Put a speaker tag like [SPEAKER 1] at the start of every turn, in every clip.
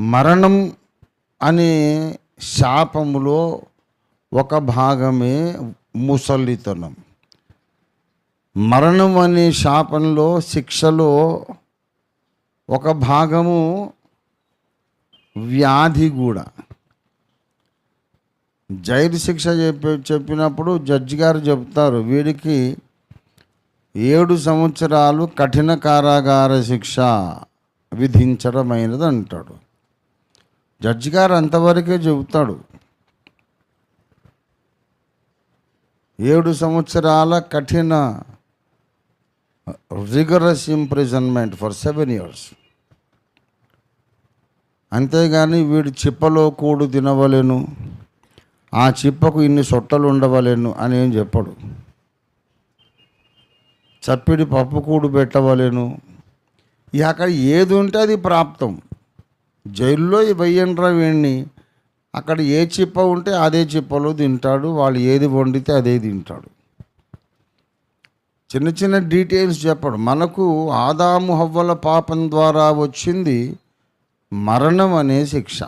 [SPEAKER 1] మరణం అనే శాపములో ఒక భాగమే ముసలితనం. మరణం అనే శాపంలో శిక్షలో ఒక భాగము వ్యాధి కూడా. జైలు శిక్ష చెప్పి చెప్పినప్పుడు జడ్జి గారు చెప్తారు వీడికి ఏడు సంవత్సరాలు కఠిన కారాగార శిక్ష విధించడమైనది అంటాడు. జడ్జి గారు అంతవరకే చెబుతాడు. ఏడు సంవత్సరాల కఠిన rigorous imprisonment for seven years అంతేగాని వీడు చిప్పలో కూడు తినవలేను ఆ చిప్పకు ఇన్ని సొట్టలు ఉండవలేను అని ఏం చెప్పడు. చప్పిడి పప్పు కూడు పెట్టవలేను. ఇక అక్కడ ఏది ఉంటే అది ప్రాప్తం. జైల్లో వెయ్యండ్రా వీడిని అక్కడ ఏ చిప్ప ఉంటే అదే చిప్పలో తింటాడు వాళ్ళు ఏది వండితే అదే తింటాడు. చిన్న చిన్న డీటెయిల్స్ చెప్పడు. మనకు ఆదాము హవ్వల పాపం ద్వారా వచ్చింది మరణం అనే శిక్ష.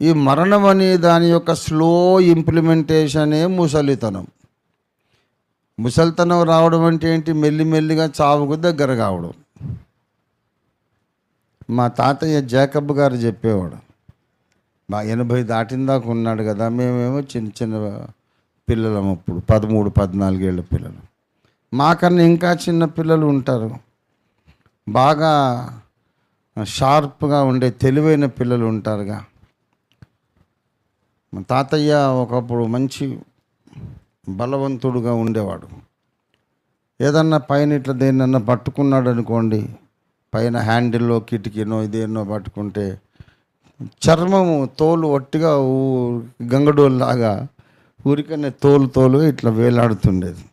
[SPEAKER 1] ఈ మరణం అనే దాని యొక్క స్లో ఇంప్లిమెంటేషనే ముసలితనం. ముసలితనం రావడం అంటే ఏంటి? మెల్లిమెల్లిగా చావుకు దగ్గర కావడం. మా తాతయ్య జాకబ్ గారు చెప్పేవాడు. మా ఎనభై దాటిన దాకా ఉన్నాడు కదా మేమేమో చిన్న చిన్న పిల్లలం అప్పుడు పదమూడు పద్నాలుగేళ్ళ పిల్లలు. మాకన్నా ఇంకా చిన్న పిల్లలు ఉంటారు. బాగా షార్ప్గా ఉండే తెలివైన పిల్లలు ఉంటారుగా. మా తాతయ్య ఒకప్పుడు మంచి బలవంతుడుగా ఉండేవాడు. ఏదన్నా పైన ఇట్లా దేన్నన్నా పట్టుకున్నాడు అనుకోండి పైన హ్యాండిల్లో కిటికీనో ఇదేనో పట్టుకుంటే చర్మము తోలు ఒట్టిగా ఊ- గంగడోల్లాగా ఊరికనే తోలు తోలుగా ఇట్లా వేలాడుతుండేది.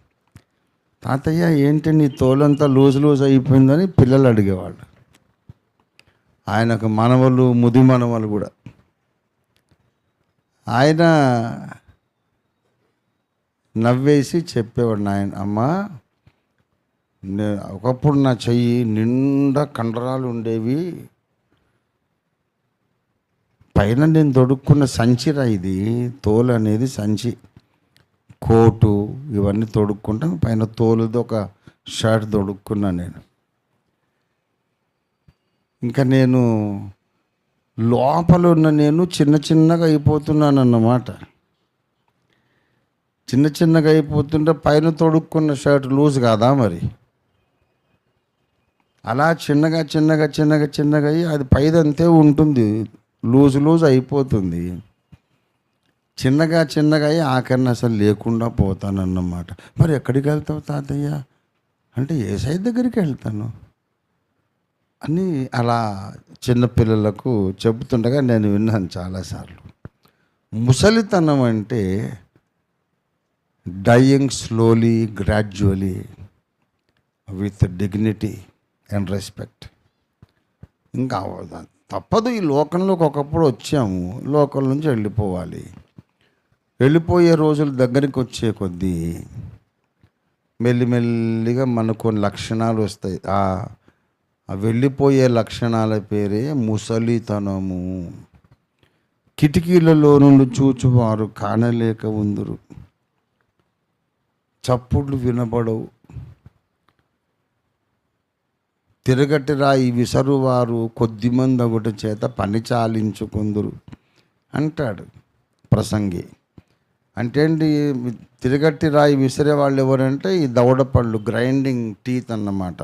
[SPEAKER 1] తాతయ్య ఏంటి నీ తోలంతా లూజ్ లూజ్ అయిపోయిందని? పిల్లలు అడిగేవాళ్ళు. ఆయనకు మనవలు ముది మనవలు కూడా. ఆయన నవ్వేసి చెప్పేవాడు నాయన అమ్మా ఒకప్పుడు నా చెయ్యి నిండా కండరాలు ఉండేవి. పైన నేను తొడుక్కున్న సంచిరా ఇది. తోలు అనేది సంచి. కోటు ఇవన్నీ తొడుక్కుంటాను పైన తోలుది ఒక షర్ట్ తొడుక్కున్నా నేను. ఇంకా నేను లోపల ఉన్న నేను చిన్న చిన్నగా అయిపోతున్నాను అన్నమాట. చిన్న చిన్నగా అయిపోతుంటే పైన తొడుక్కున్న షర్ట్ లూజ్ కాదా మరి? అలా చిన్నగా చిన్నగా చిన్నగా చిన్నగా అయ్యి అది పైదంతే ఉంటుంది. లూజ్ లూజ్ అయిపోతుంది. చిన్నగా చిన్నగా అయ్యి ఆఖరిని అసలు లేకుండా పోతానన్నమాట. మరి ఎక్కడికి వెళ్తావు తాతయ్య? అంటే ఏ సైడ్ దగ్గరికి వెళ్తాను. అని అలా చిన్నపిల్లలకు చెబుతుండగా నేను విన్నాను చాలాసార్లు. ముసలితనం అంటే dying slowly gradually with dignity and respect ఇంకా అవ్వదు. తప్పదు ఈ లోకంలోకి ఒకప్పుడు వచ్చాము లోకం నుంచి వెళ్ళిపోవాలి. వెళ్ళిపోయే రోజులు దగ్గరికి వచ్చే కొద్దీ మెల్లిమెల్లిగా మనకు కొన్ని లక్షణాలు వస్తాయి. ఆ వెళ్ళిపోయే లక్షణాల పేరే ముసలితనము. కిటికీలలో నుండి చూచువారు కానలేక ఉందురు. చప్పుళ్ళు వినబడవు. తిరగటిరా ఈ విసరువారు కొద్దిమంది ఒకటి చేత పని చాలించుకుందురు అంటాడు ప్రసంగి. అంటే ఏంటి తిరగట్టి రాయి విసిరే వాళ్ళు ఎవరంటే ఈ దవడ పళ్ళు గ్రైండింగ్ టీత్ అన్నమాట.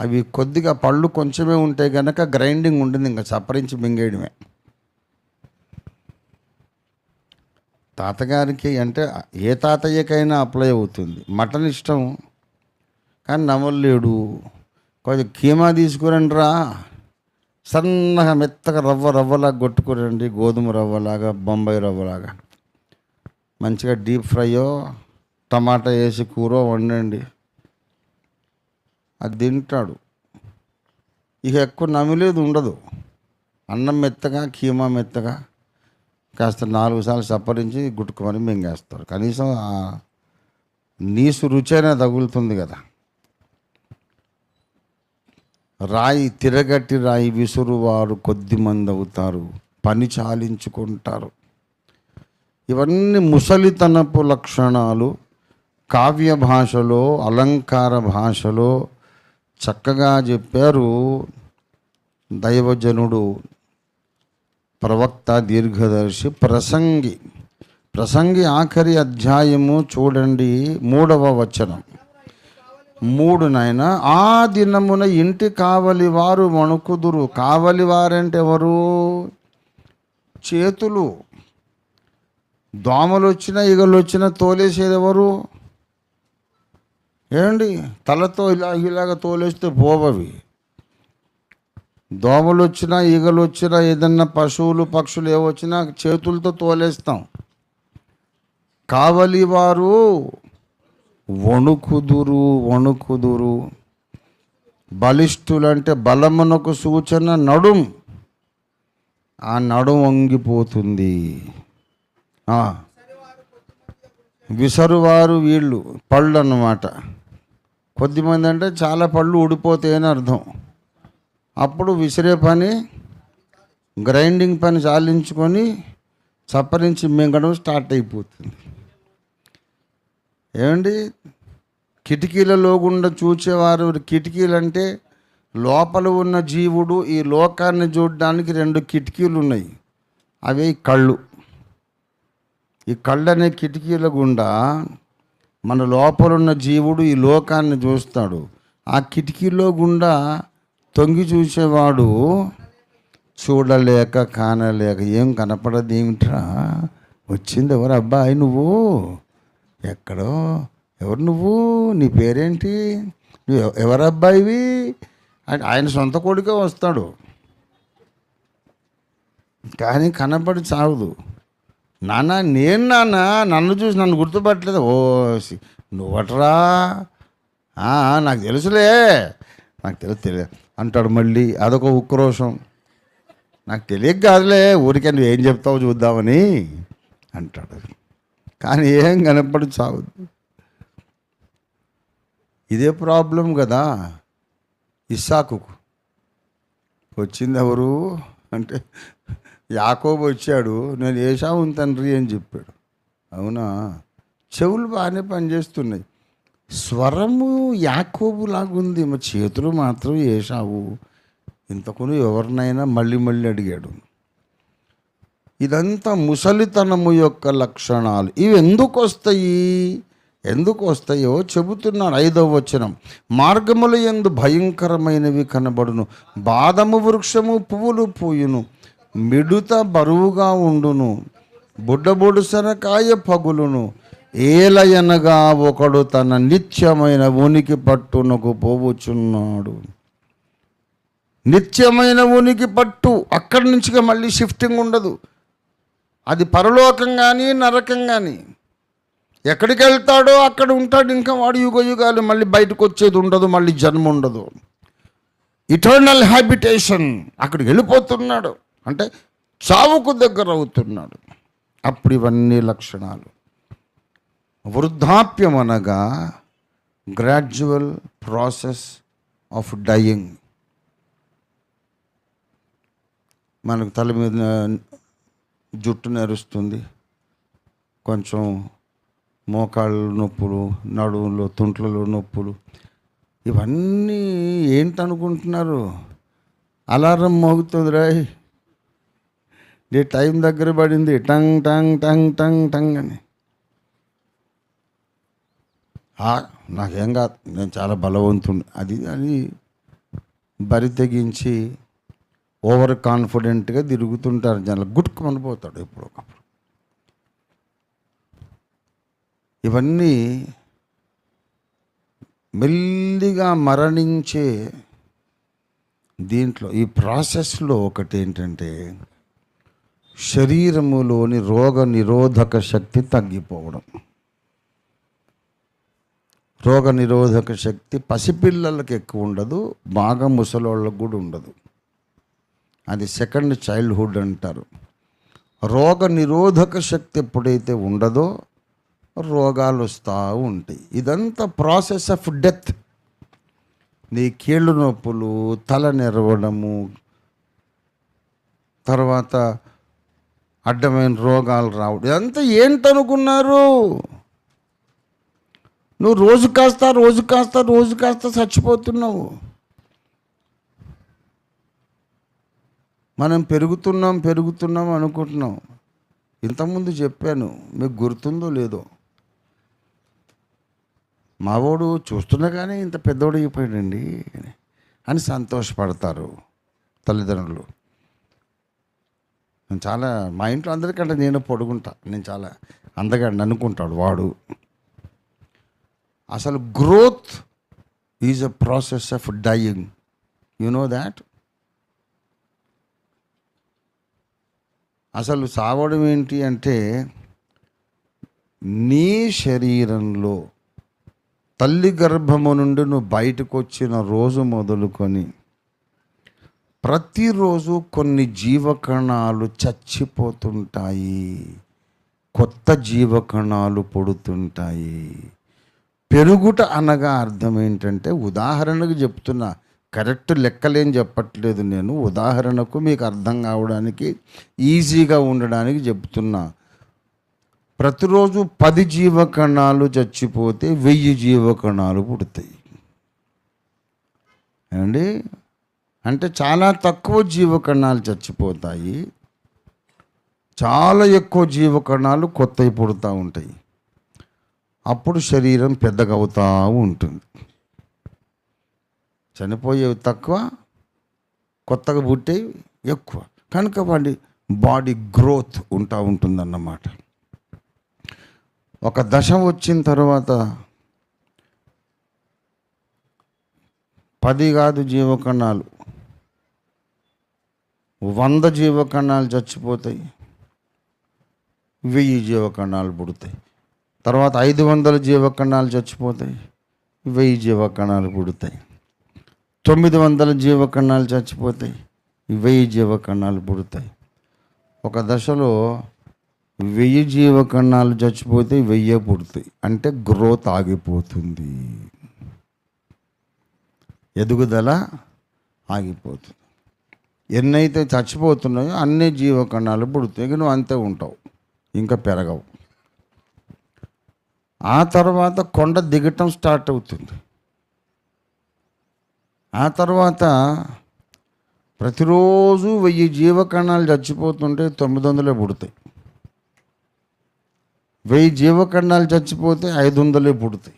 [SPEAKER 1] అవి కొద్దిగా పళ్ళు కొంచెమే ఉంటే కనుక గ్రైండింగ్ ఉంటుంది ఇంకా సపరించి మింగేయడమే. తాతగారికి అంటే ఏ తాతయ్యకైనా అప్లై అవుతుంది. మటన్ ఇష్టం కానీ నవ్వలేడు. కొంచెం కీమా తీసుకురండి రా సన్నగా మెత్తగా రవ్వ రవ్వలాగా కొట్టుకురండి. గోధుమ రవ్వలాగా బొంబాయి రవ్వలాగా. మంచిగా డీప్ ఫ్రైయో టమాటా వేసి కూర వండండి. అది తింటాడు. ఇక ఎక్కువ నమిలేదు ఉండదు. అన్నం మెత్తగా కీమా మెత్తగా. కాస్త నాలుగు సార్లు సప్పరించి గుట్టుకొని మింగేస్తారు. కనీసం నీసు రుచి అయినా తగులుతుంది కదా. రాయి తిరగట్టి రాయి విసురువారు కొద్దిమంది అవుతారు. పని చాలించుకుంటారు. ఇవన్నీ ముసలితనపు లక్షణాలు. కావ్య భాషలో అలంకార భాషలో చక్కగా చెప్పారు దైవజనుడు ప్రవక్త దీర్ఘదర్శి ప్రసంగి. ప్రసంగి ఆఖరి అధ్యాయము చూడండి మూడవ వచనం. మూడు నాయన ఆ దినమున ఇంటి కావలి వారు వణుకుదురు. కావలి వారంటే ఎవరు? చేతులు. దోమలు వచ్చినా ఈగలు వచ్చినా తోలేసేది ఎవరు? ఏమండి తలతో ఇలా ఇలాగ తోలేస్తే పోవవి. దోమలు వచ్చినా ఈగలు వచ్చినా ఏదన్నా పశువులు పక్షులు ఏ వచ్చినా చేతులతో తోలేస్తాం. కావలి వారు వణుకుదురు వణుకుదురు. బలిష్ఠులంటే బలమునకు సూచన నడుం. ఆ నడుం వంగిపోతుంది. విసరువారు వీళ్ళు పళ్ళు అన్నమాట కొద్దిమంది అంటే చాలా పళ్ళు ఊడిపోతాయని అర్థం. అప్పుడు విసిరే పని గ్రైండింగ్ పని చాలించుకొని చప్పరించి మింగడం స్టార్ట్ అయిపోతుంది. ఏమండి? కిటికీలలో గుండా చూచేవారు కిటికీలు అంటే లోపల ఉన్న జీవుడు ఈ లోకాన్ని చూడడానికి రెండు కిటికీలు ఉన్నాయి అవి కళ్ళు. ఈ కళ్ళు అనే కిటికీల గుండా మన లోపల ఉన్న జీవుడు ఈ లోకాన్ని చూస్తాడు. ఆ కిటికీలో గుండా తొంగి చూసేవాడు చూడలేక కానలేక ఏం కనపడదు ఏమిట్రా వచ్చింది ఎవరు? అబ్బాయి నువ్వు? ఎక్కడో? ఎవరు నువ్వు? నీ పేరేంటి? నువ్వు ఎవరు అబ్బాయివి? ఆయన సొంత కొడుకే వస్తాడు. కానీ కనపడి చావదు. నాన్న నేను నాన్న నన్ను చూసి నన్ను గుర్తుపట్టలేదు. ఓ సి- నువ్వట్రా? నాకు తెలుసులే. నాకు తెలుసు తెలియదు అంటాడు మళ్ళీ. అదొక ఉక్రోషం. నాకు తెలియక కాదులే. ఊరికే నువ్వు ఏం చెప్తావు చూద్దామని అంటాడు. కానీ ఏం కనపడి చావదు ఇదే ప్రాబ్లం కదా ఇస్సాకుకు. వచ్చింది ఎవరు అంటే యాకోబు వచ్చాడు నేను ఏషావుని తండ్రి అని చెప్పాడు. అవునా? చెవులు బాగానే పనిచేస్తున్నాయి. స్వరము యాకోబు లాగుంది మా చేతులు మాత్రం ఏషావు. ఇంతకును ఎవరినైనా మళ్ళీ మళ్ళీ అడిగాడు. ఇదంతా ముసలితనము యొక్క లక్షణాలు. ఇవి ఎందుకు వస్తాయి ఎందుకు వస్తాయో చెబుతున్నాడు ఐదవ వచనం. మార్గముల ఎందు భయంకరమైనవి కనబడును. బాదము వృక్షము పువ్వులు పూయును. మిడుత బరువుగా ఉండును. బుడ్డబొడుసనకాయ పగులును. ఏలయనగా ఒకడు తన నిత్యమైన ఉనికి పట్టునకు పోవుచున్నాడు నిత్యమైన ఉనికి పట్టు అక్కడి నుంచిగా మళ్ళీ షిఫ్టింగ్ ఉండదు. అది పరలోకం కానీ నరకం కానీ ఎక్కడికి వెళ్తాడో అక్కడ ఉంటాడు. ఇంకా వాడు యుగ యుగాలు మళ్ళీ బయటకు వచ్చేది ఉండదు మళ్ళీ జన్మ ఉండదు. ఇటర్నల్ హ్యాబిటేషన్ అక్కడికి వెళ్ళిపోతున్నాడు. అంటే చావుకు దగ్గర అవుతున్నాడు. అప్పుడు ఇవన్నీ లక్షణాలు. వృద్ధాప్యం అనగా గ్రాడ్యువల్ ప్రాసెస్ ఆఫ్ డయింగ్ మనకు తల మీద జుట్టు నెరుస్తుంది. కొంచెం మోకాళ్ళ నొప్పులు నడువులో తుంట్లలో నొప్పులు. ఇవన్నీ ఏంటనుకుంటున్నారు? అలారం మోగుతుంది రాయ్ నీ టైం దగ్గర పడింది. టంగ్ టంగ్ టంగ్ టంగ్ టంగ్ అని. నాకేం కాదు. నేను చాలా బలవంతుడు అది అది బరి తెగించి ఓవర్ కాన్ఫిడెంట్గా తిరుగుతుంటారు జనాలు. గుట్టుకుమని పోతాడు ఎప్పుడు ఒకప్పుడు ఇవన్నీ మెల్లిగా మరణించే దీంట్లో ఈ ప్రాసెస్లో ఒకటి ఏంటంటే శరీరములోని రోగ నిరోధక శక్తి తగ్గిపోవడం. రోగ నిరోధక శక్తి పసిపిల్లలకు ఎక్కువ ఉండదు బాగా ముసలోళ్ళకు కూడా ఉండదు. అది సెకండ్ చైల్డ్హుడ్ అంటారు. రోగ నిరోధక శక్తి ఎప్పుడైతే ఉండదో రోగాలు వస్తూ ఉంటాయి. ఇదంతా ప్రాసెస్ ఆఫ్ డెత్. నీ కీళ్ళు నొప్పులు తల నెరవడము తర్వాత అడ్డమైన రోగాలు రావడం ఇదంతా ఏంటనుకున్నారు? నువ్వు రోజు కాస్త రోజు కాస్త రోజు కాస్త చచ్చిపోతున్నావు. మనం పెరుగుతున్నాం పెరుగుతున్నాం అనుకుంటున్నాం. ఇంతకుముందు చెప్పాను మీకు గుర్తుందో లేదో. మావోడు చూస్తుండగానే ఇంత పెద్దోడు అయిపోయాడండి అని. సంతోషపడతారు తల్లిదండ్రులు. నేను చాలా మా ఇంట్లో అందరికంటే నేను పొడుగుంటా. నేను చాలా అందగాడిని అనుకుంటాడు వాడు. అసలు growth is a process of dying. You know that? అసలు సావడం ఏంటి అంటే నీ శరీరంలో తల్లి గర్భము నుండి నువ్వు బయటకు వచ్చిన రోజు మొదలుకొని ప్రతిరోజు కొన్ని జీవకణాలు చచ్చిపోతుంటాయి. కొత్త జీవకణాలు పుడుతుంటాయి. పెరుగుట అనగా అర్థం ఏంటంటే ఉదాహరణకు చెప్తున్నా కరెక్ట్ లెక్కలేం చెప్పట్లేదు నేను. ఉదాహరణకు మీకు అర్థం కావడానికి ఈజీగా ఉండడానికి చెప్తున్నా. ప్రతిరోజు పది జీవకణాలు చచ్చిపోతే వెయ్యి జీవకణాలు పుడతాయి. ఏమండి? అంటే చాలా తక్కువ జీవకణాలు చచ్చిపోతాయి. చాలా ఎక్కువ జీవకణాలు కొత్తవి పుడతా ఉంటాయి. అప్పుడు శరీరం పెద్దగవుతూ ఉంటుంది. చనిపోయేవి తక్కువ కొత్తగా పుట్టేవి ఎక్కువ. కనుక వాడి బాడీ గ్రోత్ ఉంటా ఉంటుందన్నమాట. ఒక దశ వచ్చిన తర్వాత పది కాదు జీవకణాలు. వంద జీవకణాలు చచ్చిపోతాయి. వెయ్యి జీవకణాలు పుడతాయి. తర్వాత ఐదు వందల జీవకణాలు చచ్చిపోతాయి. వెయ్యి జీవకణాలు పుడతాయి. తొమ్మిది వందల జీవకణాలు చచ్చిపోతాయి. వెయ్యి జీవకణాలు పుడతాయి. ఒక దశలో వెయ్యి జీవకణాలు చచ్చిపోతే వెయ్యే పుడతాయి. అంటే గ్రోత్ ఆగిపోతుంది. ఎదుగుదల ఆగిపోతుంది. ఎన్నైతే చచ్చిపోతున్నాయో అన్ని జీవకణాలు పుడుతాయి. ఇక నువ్వు అంతే ఉంటావు. ఇంకా పెరగవు. ఆ తర్వాత కొండ దిగటం స్టార్ట్ అవుతుంది. ఆ తర్వాత ప్రతిరోజు వెయ్యి జీవకణాలు చచ్చిపోతుంటే తొమ్మిది వందలే పుడతాయి. వెయ్యి జీవకణాలు చచ్చిపోతే ఐదు వందలే పుడతాయి.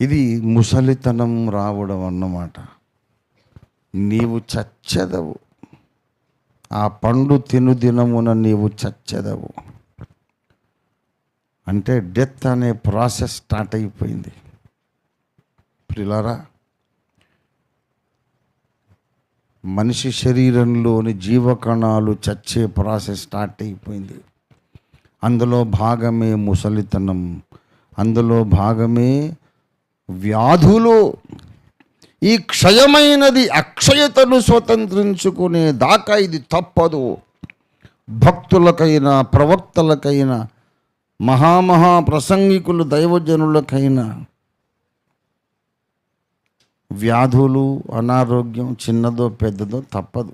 [SPEAKER 1] ఇది ముసలితనం రావడం అన్నమాట. నీవు చచ్చెదవు. ఆ పండు తిను దినమున నీవు చచ్చెదవు. అంటే డెత్ అనే ప్రాసెస్ స్టార్ట్ అయిపోయింది. ప్రిలారా మనిషి శరీరంలోని జీవకణాలు చచ్చే ప్రాసెస్ స్టార్ట్ అయిపోయింది. అందులో భాగమే ముసలితనం అందులో భాగమే వ్యాధులు. ఈ క్షయమైనది అక్షయతను స్వతంత్రించుకునే దాకా ఇది తప్పదు. భక్తులకైనా ప్రవక్తలకైనా మహామహా ప్రసంగికులు దైవజనులకైనా వ్యాధులు అనారోగ్యం చిన్నదో పెద్దదో తప్పదు.